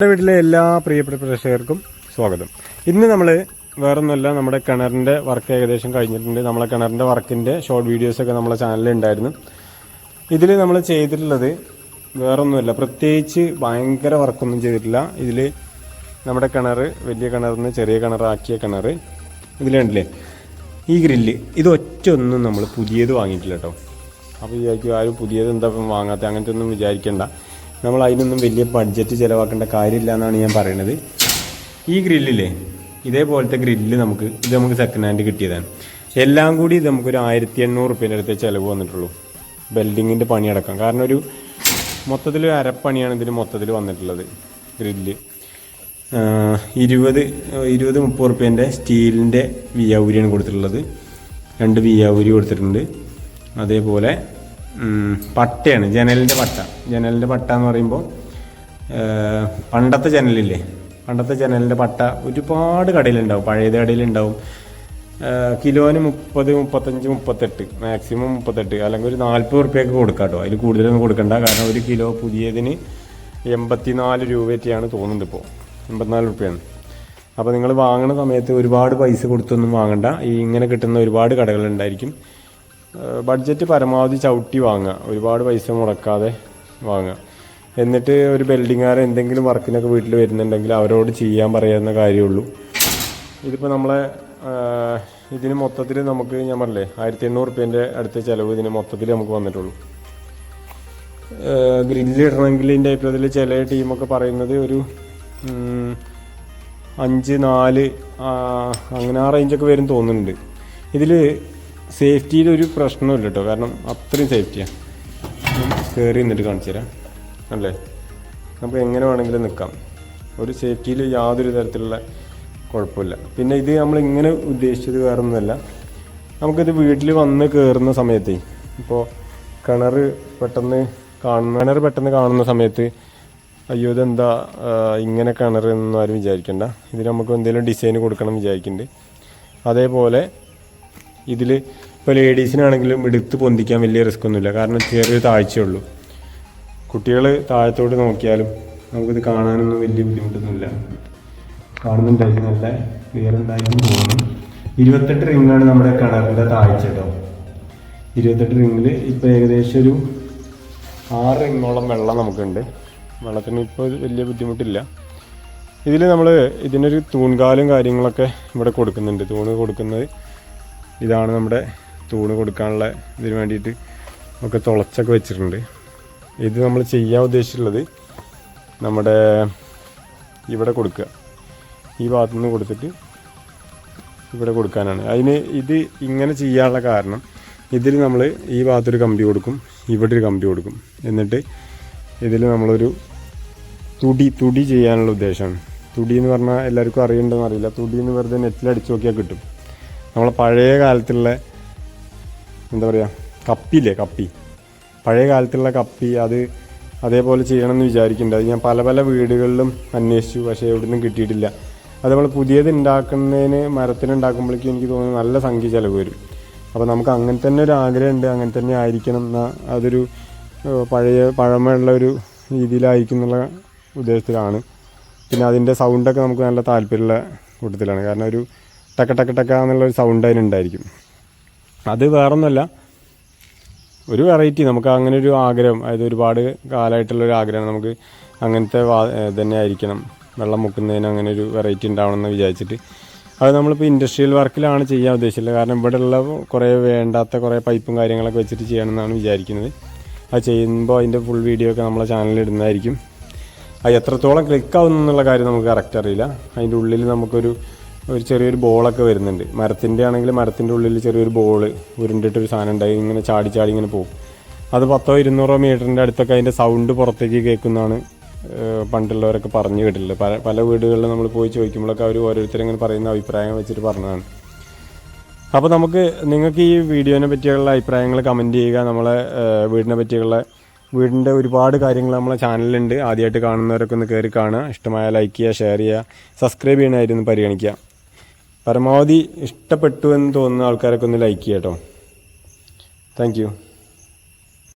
നമ്മുടെ വീട്ടിലെ എല്ലാ പ്രിയപ്പെട്ട പ്രേക്ഷകർക്കും സ്വാഗതം. ഇന്ന് നമ്മൾ വേറൊന്നുമല്ല നമ്മുടെ കിണറിന്റെ വർക്ക് ഏകദേശം കഴിഞ്ഞിട്ടുണ്ട്. നമ്മളെ കിണറിന്റെ വർക്കിന്റെ ഷോർട്ട് വീഡിയോസൊക്കെ നമ്മളെ ചാനലിൽ ഉണ്ടായിരുന്നു. ഇതിൽ നമ്മൾ ചെയ്തിട്ടുള്ളത് വേറൊന്നുമല്ല പ്രത്യേകിച്ച് ഭയങ്കര വർക്കൊന്നും ചെയ്തിട്ടില്ല. ഇതിൽ നമ്മുടെ കിണർ വലിയ കിണറിന് ചെറിയ കിണറാക്കിയ കിണർ ഇതിലുണ്ടല്ലേ? ഈ ഗ്രില്ല് ഇത് ഒറ്റ ഒന്നും നമ്മൾ പുതിയത് വാങ്ങിയിട്ടില്ല കേട്ടോ. അപ്പോൾ വിചാരിക്കും ആരും പുതിയത് എന്താ വാങ്ങാത്ത? അങ്ങനത്തെ ഒന്നും വിചാരിക്കേണ്ട. നമ്മൾ അതിനൊന്നും വലിയ ബഡ്ജറ്റ് ചിലവാക്കേണ്ട കാര്യമില്ല എന്നാണ് ഞാൻ പറയുന്നത് ഈ ഗ്രില്ലില്ലേ ഇതേപോലത്തെ ഗ്രില്ല് നമുക്ക് ഇത് നമുക്ക് സെക്കൻഡ് ഹാൻഡ് കിട്ടിയതാണ്. എല്ലാം കൂടി ഇത് നമുക്കൊരു ആയിരത്തി എണ്ണൂറ് റുപ്യേന്റെ അടുത്ത് ചിലവ് വന്നിട്ടുള്ളൂ. ബെൽഡിങ്ങിന്റെ പണിയടക്കം കാരണം ഒരു മൊത്തത്തിൽ അരപ്പണിയാണ് ഇതിന് മൊത്തത്തിൽ വന്നിട്ടുള്ളത് ഗ്രില്ല്. ഇരുപത് ഇരുപത് മുപ്പത് റുപ്യേന്റെ സ്റ്റീലിന്റെ വിയാവൂരിയാണ് കൊടുത്തിട്ടുള്ളത്. രണ്ട് വിയാവൂരി കൊടുത്തിട്ടുണ്ട്. അതേപോലെ പട്ടയാണ് ജനലിന്റെ പട്ട. ജനലിന്റെ പട്ട എന്ന് പറയുമ്പോൾ പണ്ടത്തെ ജനലില്ലേ? പണ്ടത്തെ ജനലിന്റെ പട്ട ഒരുപാട് കടയിലുണ്ടാവും പഴയത് കടയിലുണ്ടാവും. കിലോന് മുപ്പത് മുപ്പത്തഞ്ച് മുപ്പത്തെട്ട് മാക്സിമം മുപ്പത്തെട്ട് അല്ലെങ്കിൽ ഒരു നാൽപ്പത് റുപ്യൊക്കെ കൊടുക്കാം കേട്ടോ അതിൽ കൂടുതലൊന്നും കൊടുക്കണ്ട. കാരണം ഒരു കിലോ പുതിയതിന് എൺപത്തിനാല് രൂപയൊക്കെയാണ് തോന്നുന്നത് ഇപ്പോൾ എൺപത്തിനാല് റുപ്യാണ് അപ്പോൾ നിങ്ങൾ വാങ്ങുന്ന സമയത്ത് ഒരുപാട് പൈസ കൊടുത്തൊന്നും വാങ്ങണ്ട. ഈ ഇങ്ങനെ കിട്ടുന്ന ഒരുപാട് കടകളുണ്ടായിരിക്കും. ബഡ്ജറ്റ് പരമാവധി ചവിട്ടി വാങ്ങുക. ഒരുപാട് പൈസ മുടക്കാതെ വാങ്ങുക. എന്നിട്ട് ഒരു ബിൽഡിങ്ങുകാരെ എന്തെങ്കിലും വർക്കിനൊക്കെ വീട്ടിൽ വരുന്നുണ്ടെങ്കിൽ അവരോട് ചെയ്യാൻ പറയാവുന്ന കാര്യമുള്ളൂ. ഇതിപ്പോൾ നമ്മളെ ഇതിന് മൊത്തത്തിൽ നമുക്ക് ഞാൻ പറഞ്ഞില്ലേ ആയിരത്തി എണ്ണൂറ് റുപ്യേന്റെ അടുത്ത ചിലവ് ഇതിന് മൊത്തത്തിൽ നമുക്ക് വന്നിട്ടുള്ളൂ. ഗ്രില്ല് ഇടണമെങ്കിൽ ഇതിന്റെ അഭിപ്രായത്തിൽ ചില ടീമൊക്കെ പറയുന്നത് ഒരു അഞ്ച് നാല് അങ്ങനെ ആ റേഞ്ചൊക്കെ വരും തോന്നുന്നുണ്ട്. ഇതിൽ സേഫ്റ്റിയിൽ ഒരു പ്രശ്നമില്ല കേട്ടോ. കാരണം അത്രയും സേഫ്റ്റിയാണ് കയറി നിന്നിട്ട് കാണിച്ചു തരാം. അല്ലേ? നമുക്ക് എങ്ങനെ വേണമെങ്കിലും നിൽക്കാം. ഒരു സേഫ്റ്റിയിൽ യാതൊരു തരത്തിലുള്ള കുഴപ്പമില്ല. പിന്നെ ഇത് നമ്മൾ ഇങ്ങനെ ഉദ്ദേശിച്ചത് വേറെ നമുക്കിത് വീട്ടിൽ വന്ന് കയറുന്ന സമയത്ത് ഇപ്പോൾ കിണർ പെട്ടെന്ന് കാണുന്ന കിണർ പെട്ടെന്ന് കാണുന്ന സമയത്ത് അയ്യോ ഇതെന്താ ഇങ്ങനെ കിണർ എന്നൊന്നും ആരും വിചാരിക്കണ്ട. ഇതിന് നമുക്ക് എന്തെങ്കിലും ഡിസൈൻ കൊടുക്കണം വിചാരിക്കുന്നുണ്ട്. അതേപോലെ ഇതിൽ ഇപ്പോൾ ലേഡീസിനാണെങ്കിലും എടുത്ത് പൊന്തിക്കാൻ വലിയ റിസ്ക് ഒന്നുമില്ല. കാരണം ചെറിയൊരു താഴ്ചയുള്ളൂ കുട്ടികൾ താഴത്തോട്ട് നോക്കിയാലും നമുക്കിത് കാണാനൊന്നും വലിയ ബുദ്ധിമുട്ടൊന്നുമില്ല. കാണുന്നുണ്ടായിരിക്കും. നല്ല ക്ലിയർ ഉണ്ടായിരിക്കും തോന്നുന്നു. ഇരുപത്തെട്ട് റിങ്ങാണ് നമ്മുടെ കിണറിന്റെ താഴ്ച കേട്ടോ. ഇരുപത്തെട്ട് റിങ്ങിൽ ഇപ്പോൾ ഏകദേശം ഒരു ആറ് റിങ്ങോളം വെള്ളം നമുക്കുണ്ട്. വെള്ളത്തിന് ഇപ്പോൾ വലിയ ബുദ്ധിമുട്ടില്ല. ഇതിൽ നമ്മൾ ഇതിനൊരു തൂൺകാലും കാര്യങ്ങളൊക്കെ ഇവിടെ കൊടുക്കുന്നുണ്ട്. തൂണ് കൊടുക്കുന്നത് ഇതാണ് നമ്മുടെ തൂണ് കൊടുക്കാനുള്ള ഇതിന് വേണ്ടിയിട്ട് ഒക്കെ തുളച്ചൊക്കെ വെച്ചിട്ടുണ്ട്. ഇത് നമ്മൾ ചെയ്യാൻ ഉദ്ദേശിച്ചിട്ടുള്ളത് നമ്മുടെ ഇവിടെ കൊടുക്കുക. ഈ ഭാഗത്തു നിന്ന് കൊടുത്തിട്ട് ഇവിടെ കൊടുക്കാനാണ്. അതിന് ഇത് ഇങ്ങനെ ചെയ്യാനുള്ള കാരണം ഇതിൽ നമ്മൾ ഈ ഭാഗത്തൊരു കമ്പി കൊടുക്കും ഇവിടെ ഒരു കമ്പി കൊടുക്കും. എന്നിട്ട് ഇതിൽ നമ്മളൊരു തുടി തുടി ചെയ്യാനുള്ള ഉദ്ദേശമാണ്. തുടി എന്ന് പറഞ്ഞാൽ എല്ലാവർക്കും അറിയണ്ടെന്ന് അറിയില്ല. തുടി എന്ന് വെറുതെ നെറ്റിൽ അടിച്ചു നോക്കിയാൽ കിട്ടും. നമ്മളെ പഴയ കാലത്തുള്ള എന്താ പറയുക കപ്പിയില്ലേ കപ്പി. പഴയ കാലത്തുള്ള കപ്പി അത് അതേപോലെ ചെയ്യണമെന്ന് വിചാരിക്കുന്നുണ്ട്. അത് ഞാൻ പല പല വീടുകളിലും അന്വേഷിച്ചു പക്ഷേ എവിടുന്നും കിട്ടിയിട്ടില്ല. അത് നമ്മൾ പുതിയത് ഉണ്ടാക്കുന്നതിന് മരത്തിന് ഉണ്ടാക്കുമ്പോഴേക്കും എനിക്ക് തോന്നുന്നു നല്ല സംഖ്യ ചിലവ് വരും. അപ്പോൾ നമുക്ക് അങ്ങനെ തന്നെ ഒരു ആഗ്രഹമുണ്ട് അങ്ങനെ തന്നെ ആയിരിക്കണം എന്ന അതൊരു പഴയ പഴമയുള്ള ഒരു രീതിയിലായിരിക്കും എന്നുള്ള ഉദ്ദേശത്തിലാണ്. പിന്നെ അതിന്റെ സൗണ്ടൊക്കെ നമുക്ക് നല്ല താല്പര്യമുള്ള കൂട്ടത്തിലാണ്. കാരണം ഒരു ടക്ക ടക്ക ടക്ക എന്നുള്ളൊരു സൗണ്ട് അതിനുണ്ടായിരിക്കും. അത് വേറൊന്നുമല്ല. ഒരു വെറൈറ്റി നമുക്ക് അങ്ങനെ ഒരു ആഗ്രഹം അതായത് ഒരുപാട് കാലമായിട്ടുള്ള ഒരു ആഗ്രഹമാണ് നമുക്ക് അങ്ങനത്തെ വാ തന്നെ ആയിരിക്കണം. വെള്ളം മുക്കുന്നതിന് അങ്ങനെ ഒരു വെറൈറ്റി ഉണ്ടാവണം എന്ന് വിചാരിച്ചിട്ട്. അത് നമ്മളിപ്പോൾ ഇൻഡസ്ട്രിയൽ വർക്കിലാണ് ചെയ്യാൻ ഉദ്ദേശിച്ചത്. കാരണം ഇവിടെയുള്ള കുറേ വേണ്ടാത്ത കുറേ പൈപ്പും കാര്യങ്ങളൊക്കെ വെച്ചിട്ട് ചെയ്യണമെന്നാണ് വിചാരിക്കുന്നത്. അത് ചെയ്യുമ്പോൾ അതിന്റെ ഫുൾ വീഡിയോ ഒക്കെ നമ്മളെ ചാനലിൽ ഇടുന്നതായിരിക്കും. അത് എത്രത്തോളം ക്ലിക്ക് ആവുന്നു എന്നുള്ള കാര്യം നമുക്ക് കറക്റ്റ് അറിയില്ല. അതിന്റെ ഉള്ളിൽ നമുക്കൊരു ഒരു ചെറിയൊരു ബോളൊക്കെ വരുന്നുണ്ട്. മരത്തിന്റെ ആണെങ്കിൽ മരത്തിന്റെ ഉള്ളിൽ ചെറിയൊരു ബോൾ ഉരുണ്ടിട്ടൊരു സാധനം ഉണ്ടായി ഇങ്ങനെ ചാടി ചാടി ഇങ്ങനെ പോകും. അത് പത്തോ ഇരുന്നൂറോ മീറ്ററിന്റെ അടുത്തൊക്കെ അതിന്റെ സൗണ്ട് പുറത്തേക്ക് കേൾക്കുന്നതാണ് പണ്ടുള്ളവരൊക്കെ പറഞ്ഞു കേട്ടിട്ടുള്ളത്. പല പല വീടുകളിൽ നമ്മൾ പോയി ചോദിക്കുമ്പോഴൊക്കെ അവർ ഓരോരുത്തരിങ്ങനെ പറയുന്ന അഭിപ്രായം വെച്ചിട്ട് പറഞ്ഞതാണ്. അപ്പോൾ നമുക്ക് നിങ്ങൾക്ക് ഈ വീഡിയോനെ പറ്റിയുള്ള അഭിപ്രായങ്ങൾ കമന്റ് ചെയ്യുക നമ്മളെ വീടിനെ പറ്റിയുള്ള വീടിന്റെ ഒരുപാട് കാര്യങ്ങൾ നമ്മളെ ചാനലിലുണ്ട് ആദ്യമായിട്ട് കാണുന്നവരൊക്കെ ഒന്ന് കയറി കാണുക. ഇഷ്ടമായ ലൈക്ക് ചെയ്യുക ഷെയർ ചെയ്യുക സബ്സ്ക്രൈബ് ചെയ്യണമായിരുന്നു പരിഗണിക്കുക. പരമാവധി ഇഷ്ടപ്പെട്ടു എന്ന് തോന്നുന്ന ആൾക്കാരൊക്കെ ഒന്ന് ലൈക്ക് ചെയ്യാം കേട്ടോ താങ്ക്